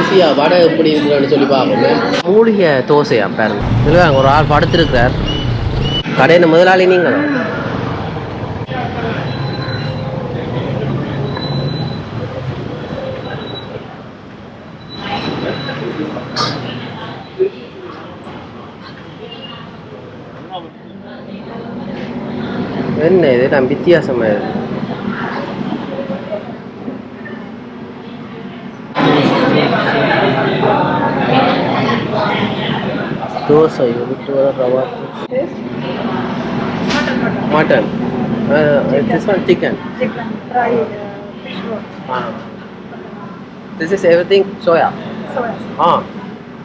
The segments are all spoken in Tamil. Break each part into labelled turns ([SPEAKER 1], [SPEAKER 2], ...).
[SPEAKER 1] தோசையா வடை எப்படி இருக்குன்னு சொல்லி பார்ப்போமே. மூலிகை தோசையா பாருங்க இல்லை ஒரு ஆள் படுத்திருக்கிறார். கடையில் முதலாளி நீங்கள்? என்ன இது? நான் வித்தியாசமாக இருக்கு. தோசை விட்டு rava. Mutton. One chicken
[SPEAKER 2] chicken, fried uh, fish
[SPEAKER 1] soya
[SPEAKER 2] soya.
[SPEAKER 1] ஆ.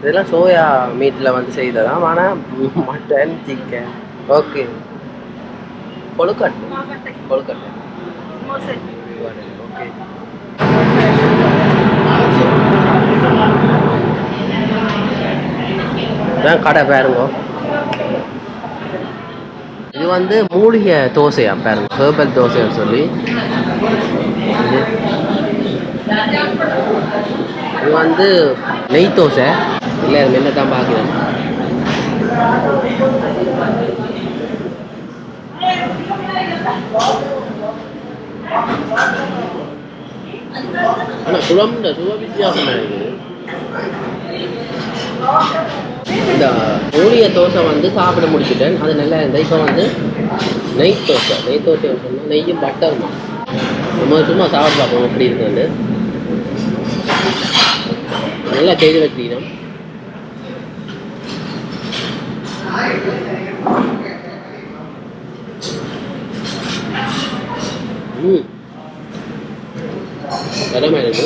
[SPEAKER 1] இதெல்லாம் சோயா மீட்டில் வந்து செய்ததாம். ஆனால் மட்டன் சிக்கன் ஓகே கொழுக்கட்டை. கொழுக்கட்டை. ஓகே இதான் கடை பாருங்க. இது வந்து மூலிகை தோசையா பாருங்க. ஹேர்பல் தோசைன்னு சொல்லி. இது. வந்து நெய் தோசை. இல்லை என்ன தான் பார்க்குறேன் ஆனால் சுழம்புல சுவ வித்தியாசமாக இருக்குது இந்த மூலிகை தோசை வந்து சாப்பிட முடிச்சிட்டேன். அது நல்லா இருந்தது. இப்போ வந்து நெய் தோசை. நெய் தோசை சொன்னால் நெய்யும் பட்டருமா சும்மா சும்மா சாப்பிட்டு பார்ப்போம் எப்படி இருக்குது நல்லா செய்து வச்சுக்கணும் ம். தரமா இருக்கு.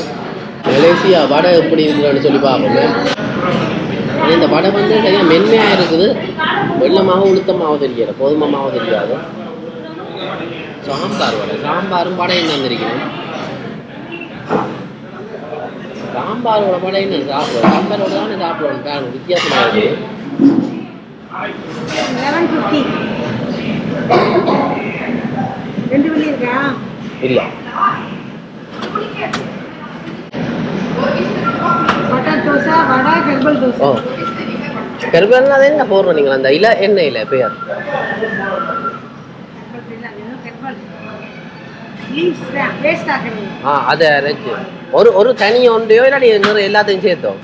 [SPEAKER 1] மலேசியா வடை எப்படி இருக்குன்னு சொல்லி பார்ப்போமே. இந்த வடை வந்து சரியா மென்மையாக இருக்குது. வெள்ளமாக உளுத்தமாகவும் தெரியல கோதுமை மாவும் தெரியாது. சாம்பார் வடை. சாம்பாரும் வடை என்ன தெரிக்கணும் சாம்பாரோட வடை என்ன சாப்பிடுவோம் சாம்பாரோட தானே சாப்பிடுவோம் பாருங்க வித்தியாசமாக இருக்குது
[SPEAKER 2] 1150. ரெண்டு வெள்ளி இருக்கா?
[SPEAKER 1] இல்லை
[SPEAKER 2] பட்டர் தோசை வடை ஹெர்பல்
[SPEAKER 1] ஓ. கருவேலாம் அது என்ன? போடுறோம் நீங்கள்? அந்த இல எண்ணெயில்
[SPEAKER 2] ஆகுறது
[SPEAKER 1] ஆ அதை அரைச்சு ஒரு ஒரு தனி ஒன்றையோ இல்லாட்டி இன்னொரு எல்லாத்தையும் சேர்த்தோம்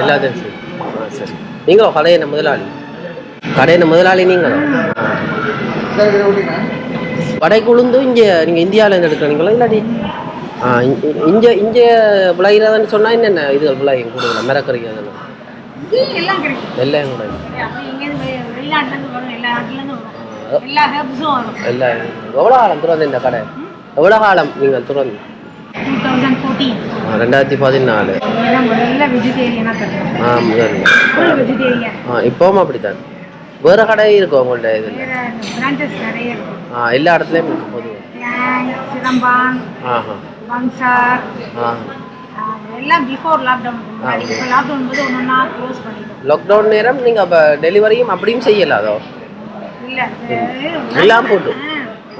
[SPEAKER 1] எல்லாத்தையும் சேர்த்து. ஆ சரி. நீங்களும் கடையின முதலாளி? கடையின முதலாளி நீங்களும் கடைக்கு உளுந்து இங்கே நீங்கள் இந்தியாவிலேருந்து எடுக்கிறீங்களா இல்லாட்டி ஆ இ- இங்கே இங்கே விளையிறதுன்னு சொன்னால் என்னென்ன இது விளையும் கொடுக்கலாம் மிரக்கறிக்கு அதெல்லாம்
[SPEAKER 2] எல்லாம்
[SPEAKER 1] கூட எவ்வளோ காலம் துறந்து இந்த கடை? எவ்வளோ காலம் நீங்கள் துறந்து? ரெண்டாயிரத்தி பதினாலு. ஆ முதல் ஆ இப்போவும் அப்படித்தான். வேறு கடை இருக்கும் உங்கள்ட்ட இதில்?
[SPEAKER 2] இருக்கும்
[SPEAKER 1] ஆ எல்லா இடத்துலையும் இருக்கு பொதுவாக ஆஹா. ஆ
[SPEAKER 2] எல்லாம் பிஃபோர் லாக்டவுன் முன்னாடி இப்போ லாக்டவுன் போது ஒன்று ஒன்றா க்ளோஸ் பண்ணிட்டோம்.
[SPEAKER 1] லாக்டவுன் நேரம் நீங்கள் அப்போ டெலிவரியும் அப்படியும் செய்யலாதோ
[SPEAKER 2] இல்லை
[SPEAKER 1] எல்லாம் போட்டு.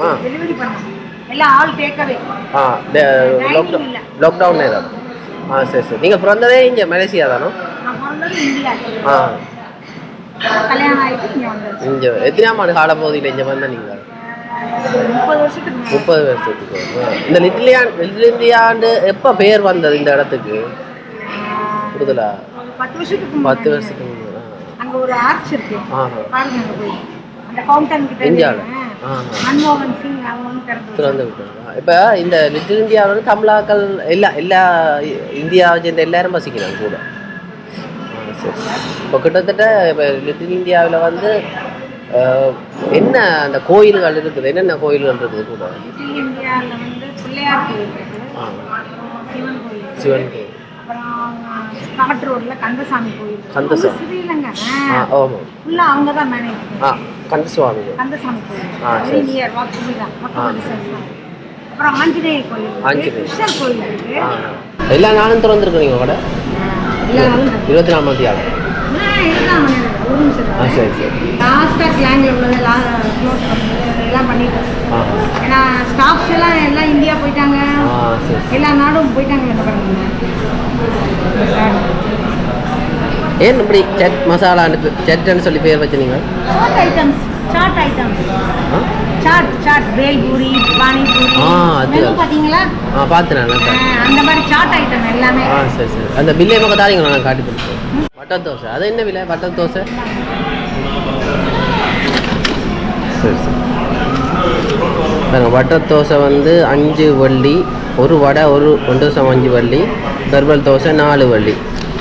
[SPEAKER 1] ஆ.
[SPEAKER 2] டெலிவரி பண்ணோம். எல்லாம் ஆல் டேக்அவே
[SPEAKER 1] ஆ லாக்டவுன்
[SPEAKER 2] இல்ல.
[SPEAKER 1] லாக்டவுன் நேரம். ஆ சரி சரி. நீங்கள் பிறந்ததே இங்கே மலேசியா தானோ? ஆ.
[SPEAKER 2] கல்யாணம் ஆகிட்டு இங்கே வந்தாச்சு.
[SPEAKER 1] இங்கே எத்தனாம் ஆண்டு கால பகுதியில் இங்கே வந்த நீங்கள்
[SPEAKER 2] முப்பது வருஷத்துக்கு.
[SPEAKER 1] இந்த லிட்டிலியான் லிட்டில் இந்தியாண்டு எப்போ பேர் வந்தது இந்த இடத்துக்கு?
[SPEAKER 2] ஒரு பத்து வருஷத்துக்கு
[SPEAKER 1] பத்து. வருஷத்துக்கு
[SPEAKER 2] அங்க ஒரு ஆர்ச் இருக்கு. திறந்து
[SPEAKER 1] இப்போ இந்த லிட்டில் இந்தியாவில் வந்து தமிழாக்கள் எல்லா எல்லா இந்தியாவை சேர்ந்த எல்லாரும் வசிக்கிறாங்க கூட. இப்போ கிட்டத்தட்ட இப்போ லிட்டில் இந்தியாவில் வந்து என்ன அந்த கோயில்கள் இருக்குது? என்னென்ன கோயில்கள் இருக்குது கூட?
[SPEAKER 2] சிவன் கோயில். ஸ்காட் ரோட்ல கந்தசாமி கோயில்.
[SPEAKER 1] கந்தசாமி.
[SPEAKER 2] ஸ்ரீலங்கா?
[SPEAKER 1] ஆ ஆமாம்
[SPEAKER 2] ஃபுல்லா அவங்க தான் மேனேஜ்
[SPEAKER 1] ஆ கந்தசுவாமி
[SPEAKER 2] கந்தசாமி கோயில்.
[SPEAKER 1] ஆ, சரி.
[SPEAKER 2] நியர் வாக்குமி தான் அப்புறம் ஆஞ்சநேயர் கோயில் இருக்கு.
[SPEAKER 1] ஆஞ்சநேயர்.
[SPEAKER 2] கிருஷ்ணர் கோயில் இருக்கு.
[SPEAKER 1] ஆ. எல்லா நாளும் திறந்துருக்கு நீங்கள் கூட. இருபத்தி நாலாம் தேதி.
[SPEAKER 2] ஆ, இருக்கலாம் மணி நேரம். ஒரு நிமிஷம்
[SPEAKER 1] ஆ சரி சரி.
[SPEAKER 2] லாஸ்ட்டாக கிளாங்கில் உள்ளது க்ளோஸ் எல்லாம் பண்ணிட்டோம் ஏன்னா ஸ்டாஃப்ஸ் எல்லாம் எல்லாம் இந்தியா போயிட்டாங்க. எல்லா நாடும் போயிட்டாங்க
[SPEAKER 1] ஏன் இப்படி சட் மசாலான்னு சட்டுன்னு சொல்லி பேர் வச்சுனீங்க
[SPEAKER 2] சாட் ஐட்டம்ஸ் சாட் ஐட்டம்ஸ் சாட் சாட் பேல் பூரி பானிபூரி
[SPEAKER 1] ஆ, அது.
[SPEAKER 2] மெனு பார்த்தீங்களா
[SPEAKER 1] ஆ பார்த்து நான் நல்லா
[SPEAKER 2] ஆ, அந்த மாதிரி சாட் ஐட்டம் எல்லாமே.
[SPEAKER 1] ஆ சரி சரி. அந்த பில்லை பக்கம் தாரீங்களா நான் காட்டி கொடுப்பேன் பட்டர் தோசை. அது என்ன விலை? பட்டர் தோசை? சரி சரி. பட்டர் தோசை வந்து அஞ்சு வள்ளி ஒரு வடை ஒரு ஒன்று சம் அஞ்சு வள்ளி கர்பல் தோசை நாலு வள்ளி.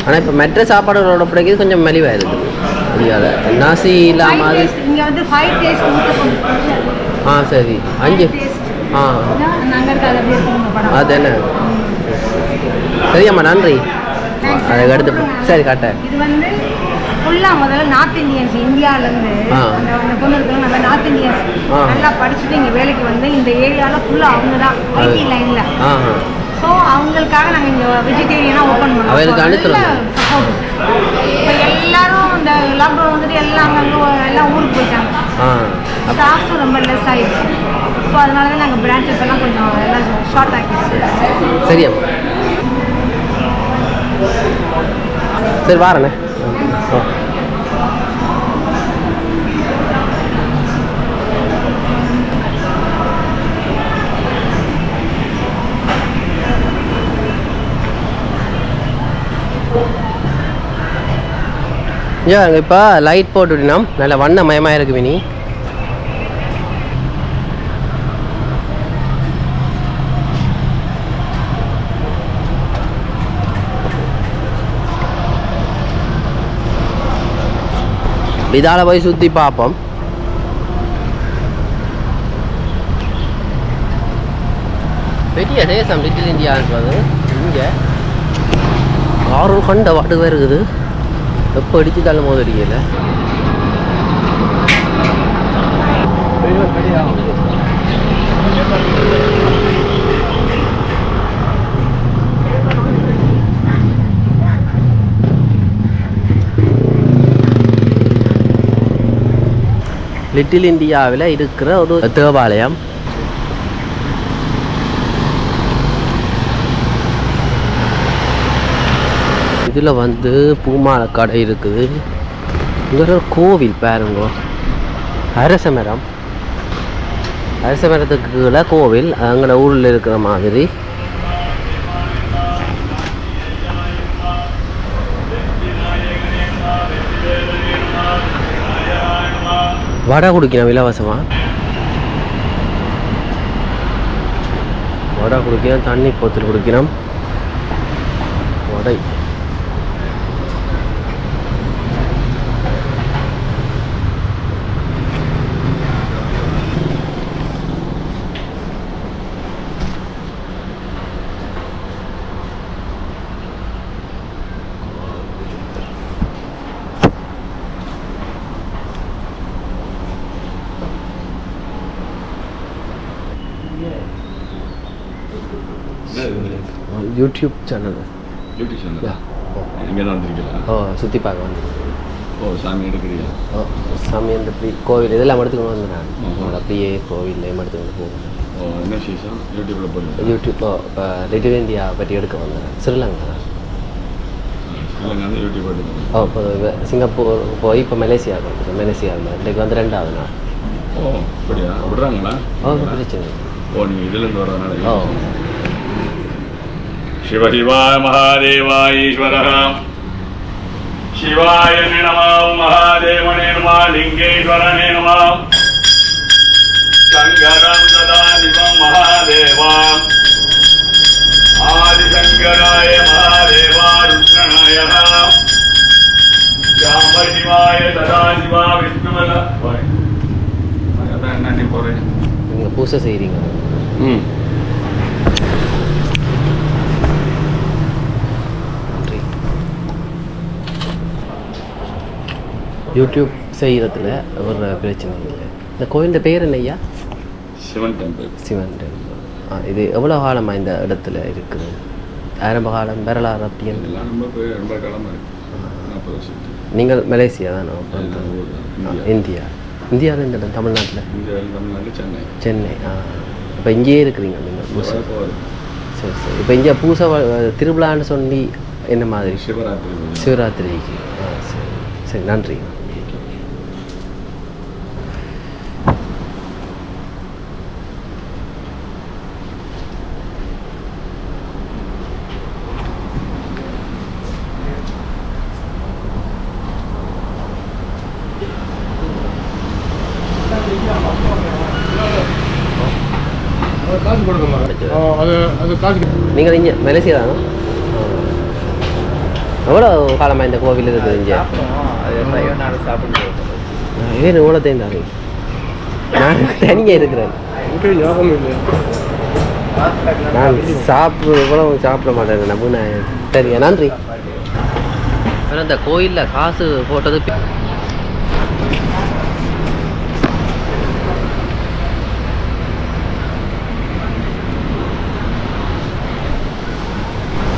[SPEAKER 1] ஆனால் இப்போ மெட்ர சாப்பாடுகளோட பிடிக்கிறது கொஞ்சம் மலிவாக இருக்குது. அதிகால நாசி இல்லாமல் ஆ சரி. அஞ்சு ஆ.
[SPEAKER 2] அதை
[SPEAKER 1] என்ன? சரியம்மா நன்றி. அதை அடுத்து சரி காட்டேன்
[SPEAKER 2] ஃபுல்லாக முதல்ல நார்த் இந்தியன்ஸ் இந்தியாவிலேருந்து. அந்த அந்த பொண்ணு இருக்காங்க நம்ம நார்த் இந்தியன்ஸ். நல்லா படிச்சுட்டு இங்கே வேலைக்கு வந்து இந்த ஏரியாவில் ஃபுல்லாக அவங்க தான் ஐடி லைனில் ஸோ அவங்களுக்காக நாங்கள் இங்கே வெஜிடேரியனாக ஓப்பன் பண்ணோம். இப்போ எல்லாரும் இந்த லாக்டவுன் வந்துட்டு எல்லாம் எல்லாம் ஊருக்கு போயிட்டாங்க. ஸ்டாஃப்ஸும் ரொம்ப லெஸ் ஆயிடுச்சு. ஸோ அதனால தான் நாங்கள் பிரான்ச்சஸ் எல்லாம் கொஞ்சம் எல்லாம் ஷார்ட் ஆக்கிடுச்சு.
[SPEAKER 1] சரியம்மா சரி வாரண்ணே ஆ இப்போ லைட் போட்டு விடணும் நல்ல வண்ணமயமாக இருக்கு மினி இதால போய் சுற்றி பார்ப்போம் பெரிய தேசம் லிட்டில் இந்தியான்றது இங்கே ஆறு கண்ட வாட்டுக்கு இருக்குது. எப்போ அடிச்சுட்டாலும் போது அடிக்கல? லிட்டில் இந்தியாவில் இருக்கிற ஒரு தேவாலயம். இதில் வந்து பூமாலை கடை இருக்குது. இங்கே ஒரு கோவில் பாருங்க. அரச மரம் அரச மரத்துக்கு கீழே கோவில். எங்களோட ஊரில் இருக்கிற மாதிரி. வடை குடிக்கணும் இலவசமா? வடை குடிக்கணும் தண்ணி போத்தில் குடிக்கணும். Vada. YouTube channel
[SPEAKER 3] YouTube channel இங்கே தான் வந்திருக்கீங்களா?
[SPEAKER 1] ஓ சுற்றி பார்க்க வந்து
[SPEAKER 3] ஓ சாமி எடுக்கிறீங்க
[SPEAKER 1] ஓ சாமி அந்த இப்படி கோவில் இதெல்லாம் எடுத்துக்கணும் வந்து நான் அப்படியே கோவில் எடுத்துக்கொண்டு போகணும்.
[SPEAKER 3] ஓ என்ன சீசன் யூடியூப்பில் போடுங்க
[SPEAKER 1] யூடியூப் இப்போ லிட்டில் இந்தியா பற்றி எடுக்க வந்தேன். ஸ்ரீலங்கா. ஓ சிங்கப்பூர் போய் இப்போ மலேசியாவுக்கு வந்துருக்கேன் மலேசியாவில் இன்றைக்கு வந்து ரெண்டாவது நாள்.
[SPEAKER 3] ஓ அப்படியா? விடுறாங்களா?
[SPEAKER 1] ஓ பிரச்சனை.
[SPEAKER 3] ஓ நீங்கள் இதுலேருந்து
[SPEAKER 1] ஓ.
[SPEAKER 3] வரதுனால शिव शिवाय महादेवाय ईश्वरः शिवाय नमः महादेवने नमः लिङ्गेश्वरने नमः शङ्करं सदाशिवं महादेवा आदिशङ्कराय महादेवा रुद्रनायः श्याम शिवाय सदाशिवा विष्णुमल அதான் என்ன போகிறேன்
[SPEAKER 1] நீங்கள் பூசை செய்கிறீங்க
[SPEAKER 3] ம்
[SPEAKER 1] யூடியூப் செய்கிறதுல ஒரு பிரச்சனை இல்லை. இந்த கோயிலின் பேர் என்ன ஐயா?
[SPEAKER 3] சிவன் டெம்பிள்
[SPEAKER 1] சிவன் டெம்பிள் ஆ இது எவ்வளோ காலமாக இந்த இடத்துல இருக்குது? ஆரம்ப காலம் வரலாறு அப்படின்னு
[SPEAKER 3] ரொம்ப காலமாக
[SPEAKER 1] நீங்கள் மலேசியா தானே?
[SPEAKER 3] இந்தியா.
[SPEAKER 1] இந்தியா. இந்தியாவில் இந்த இடம்? தமிழ்நாட்டில்?
[SPEAKER 3] சென்னை.
[SPEAKER 1] சென்னை. ஆ இப்போ இங்கேயே இருக்கிறீங்க நீங்கள் சரி சரி. இப்போ இங்கே பூசை திருவிழான்னு சொல்லி என்ன மாதிரி?
[SPEAKER 4] சிவராத்திரி.
[SPEAKER 1] சிவராத்திரிக்கு. ஆ சரி. சரி நன்றி
[SPEAKER 4] காசு கொடுக்க மாட்டேன் அது அது காசு
[SPEAKER 1] நீங்கள் இங்கே மலேசியா தானே? எவ்வளோ காலமாக இந்த கோவில் இருக்குது இங்கே? ஏன் இவ்வளோ தேர்ந்தாரு நான் தனியாக இருக்கிறேன்.
[SPEAKER 4] எனக்கு ஞாபகம் இல்லை
[SPEAKER 1] நான் சாப்பிட இவ்வளவு சாப்பிட மாட்டேன் நம்ம நான் சரியா நன்றி இந்த கோயிலில் காசு போட்டது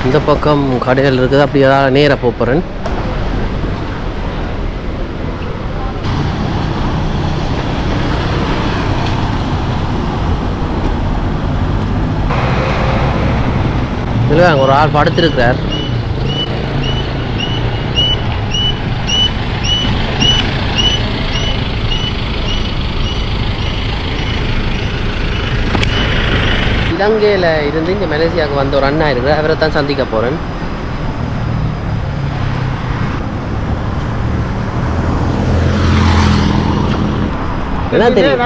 [SPEAKER 1] இந்த பக்கம் கடைகள் இருக்குது. அப்படி ஏதாவது நேராக போகிறேன் இல்லை அங்கே ஒரு ஆள் படுத்திருக்கிறார். இலங்கையில் இருந்து இங்கே மலேசியாவுக்கு வந்த ஒரு அண்ணா இருக்கிறார். அவரை தான் சந்திக்க போகிறேன் என்ன தெரியும்?